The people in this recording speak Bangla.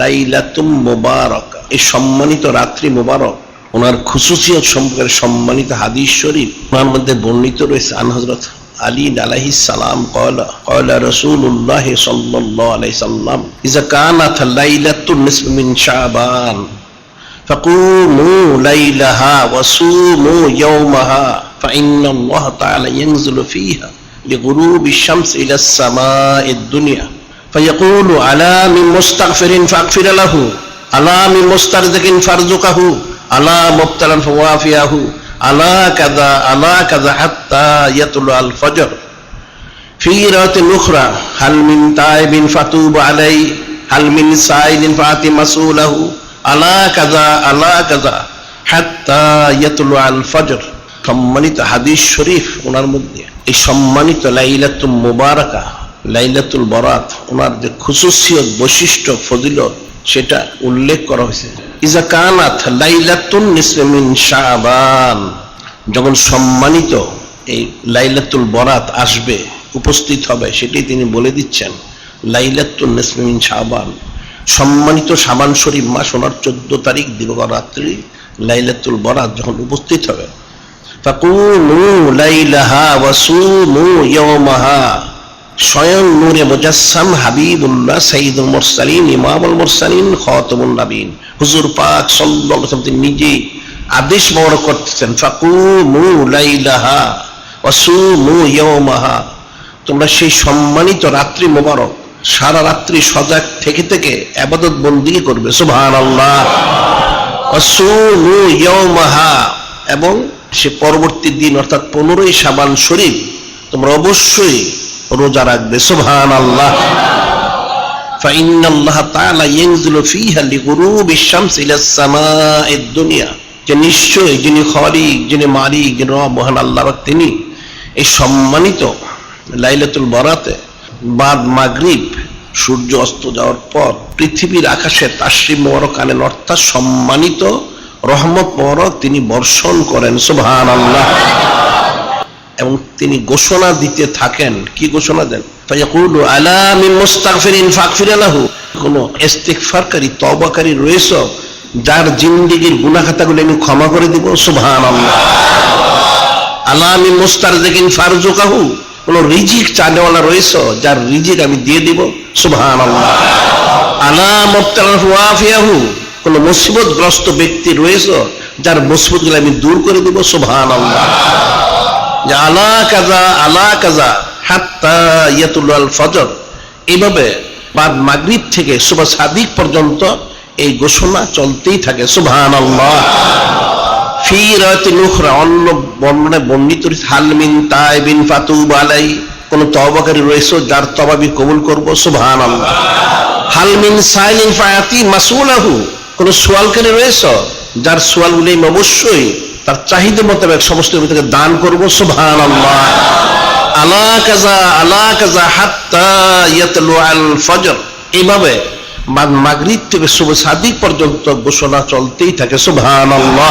লাইলাতুম মুবারক এই সম্মানিত রাত্রি মুবারক ওনার খুশুসিয়ত সম্পর্কে সম্মানিত হাদিস শরীফ ওনার মধ্যে বর্ণিত রয়েছে আন হযরত আলী আলাইহি সালাম قال قال رسول الله صلى الله عليه وسلم اذا كانت ليله النصف من شعبان فقوموا ليلها وصوموا يومها فإن الله تعالى ينزل فيها لغروب الشمس إلى السماء الدنيا فيقول ألا من مستغفر فأغفر له ألا من مسترزق فارزقه ألا مبتلا فوافيه ألا كذا ألا كذا حتى يطلع الفجر في رواية أخرى هل من تائب فتوب عليه هل من سائل فأتي مسؤوله ألا كذا ألا كذا حتى يطلع الفجر সম্মানিত হাদিস শরীফ ওনার মধ্যে এই সম্মানিত লাইলাতুল মুবারাকা লাইলাতুল বরাত, ওনার যে খুশুসিয়ত বৈশিষ্ট্য, ফজিলত, সেটা উল্লেখ করা হয়েছে। ইজা কানাত লাইলাতুন নিসমিন শাহবান যখন সম্মানিত এই লাইলাতুল বরাত আসবে, উপস্থিত হবে, সেটি তিনি বলে দিচ্ছেন লাইলাতুল নিসমিন শাহবান সম্মানিত সাবান শরীফ মাস ওনার চোদ্দ তারিখ দিবগত রাত্রি লাইলাতুল বরাত যখন উপস্থিত হবে ফাকুমু লাইলাহা ওয়াসুমু ইয়াওমাহা। স্বয়ং নূরে মুজাসসাম হাবিবুল্লাহ সাইদুল মুরসালিন, ইমামুল মুরসালিন, খাতামুন নবীন হুজুর পাক সাল্লাল্লাহু আলাইহি নিজেই আদেশ বড় করতেছেন, ফাকুমু লাইলাহা ওয়াসুমু ইয়াওমাহা। তোমরা সেই সম্মানিত রাত্রি মোবারক সারা রাত্রি সজাগ থেকে থেকে আবাদত বন্দিগি করবে, সুবহানাল্লাহ। ওয়াসুমু ইয়াওমাহা। এবং সে পরবর্তী দিন, অর্থাৎ পনেরোই সাবান শরীফ, তোমরা অবশ্যই রোজা রাখবে সুহান আল্লাহ এই সম্মানিত বরাতে, বাদ মাগরিব, সূর্য অস্ত যাওয়ার পর পৃথিবীর আকাশে তাশ্রী মোবারক আনেন অর্থাৎ সম্মানিত রহমত মোবারক তিনি বর্ষণ করেন সুহান আল্লাহ এবং তিনি ঘোষণা দিতে থাকেন। কি ঘোষণা দেন? কোন যার আমি ক্ষমা করে রিজিক যার রিজিক আমি দিয়ে দিব? সুবহানাল্লাহ। আলা কোন মুসিবতগ্রস্ত ব্যক্তি রয়েছে যার মুসিবতগুলো আমি দূর করে দিব? সুবহানাল্লাহ। যে আলা কাজা আলা কাজা, হাত্তা ইয়াতুল ফজর। এইভাবে বাদ মাগরিব থেকে সুবাহ সাদিক পর্যন্ত এই ঘোষণা চলতেই থাকে। সুবহান আল্লাহ ফি রাতি নুখরা অন্য বর্ণনায় বর্ণিত হালমিন তাইবিন ফাতুব আলাই। কোন তওবাকারী রয়েছে, যার তবাবি কবুল করব সুবহান আল্লাহ হালমিন সাইলিন ফায়াতি মাসুলাহু কোন সোয়ালকারী রয়েছে, যার সোয়ালগুলি অবশ্যই তার চাহিদা মোতাবেক সমস্ত তাকে দান করব সুভান আল্লাহ আলা কাজা আলা কাজা হাত্তা ইয়াতলু আল ফজর। এইভাবে মাগরিব থেকে শুভ সাদিক পর্যন্ত ঘোষণা চলতেই থাকে সুভান আল্লাহ